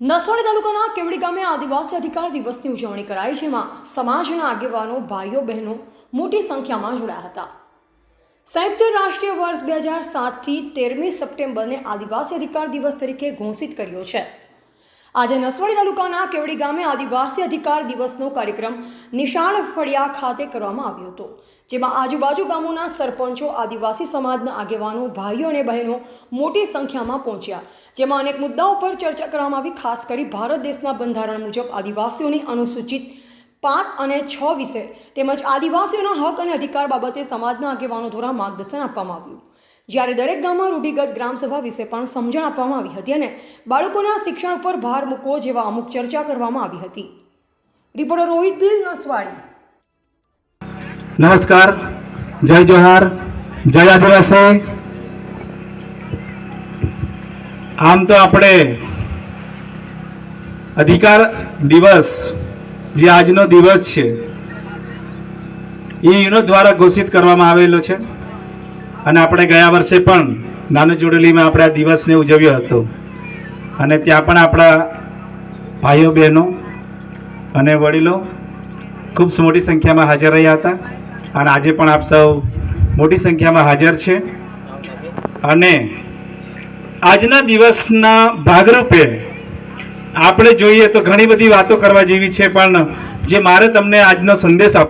નસવાડી તાલુકાના કેવડી ગામે આદિવાસી અધિકાર દિવસની ઉજવણી કરાઈ જેમાં સમાજના આગેવાનો, ભાઈઓ, બહેનો મોટી સંખ્યામાં જોડાયા હતા. સંયુક્ત રાષ્ટ્રીય વર્ષ બે હજાર સાતથી તેરમી સપ્ટેમ્બરને આદિવાસી અધિકાર દિવસ તરીકે ઘોષિત કર્યો છે. આજે નસવાડી તાલુકાના કેવડી ગામે આદિવાસી અધિકાર દિવસનો કાર્યક્રમ નિશાળ ફળિયા ખાતે કરવામાં આવ્યો હતો, જેમાં આજુબાજુ ગામોના સરપંચો, આદિવાસી સમાજના આગેવાનો, ભાઈઓ અને બહેનો મોટી સંખ્યામાં પહોંચ્યા, જેમાં અનેક મુદ્દાઓ પર ચર્ચા કરવામાં આવી, ખાસ કરી ભારત દેશના બંધારણ મુજબ આદિવાસીઓની અનુસૂચિત પાંચ અને છ વિશે તેમજ આદિવાસીઓના હક અને અધિકાર બાબતે સમાજના આગેવાનો દ્વારા માર્ગદર્શન આપવામાં આવ્યું. જ્યારે દરેક ગામમાં રૂઢિગત ગ્રામસભા વિશે પણ સમજણ આપવામાં આવી હતી અને બાળકોના શિક્ષણ ઉપર ભાર મૂકવો જેવા અમુક ચર્ચા કરવામાં આવી હતી. રિપોર્ટર રોહિત બિલ નસવાડી. નમસ્કાર. જય જોહાર. જય આદિવાસી. આમ તો આપણે અધિકાર દિવસ જે આજનો દિવસ છે, એ યુનો દ્વારા ઘોષિત કરવામાં આવેલો છે. અને આપણે ગયા વર્ષે પણ નાનું જોડેલીમાં આપણે આ દિવસને ઉજવ્યો હતો. અને ત્યાં પણ આપણા ભાઈઓ બહેનો અને વડીલો ખૂબ મોટી સંખ્યામાં હાજર રહ્યા હતા. અને આજે પણ આપ સૌ મોટી સંખ્યામાં હાજર છે. અને આજના દિવસના ભાગરૂપે આપણે જોઈએ તો ઘણી બધી વાતો કરવા જેવી છે, પણ જે મારે તમને આજનો સંદેશ આપ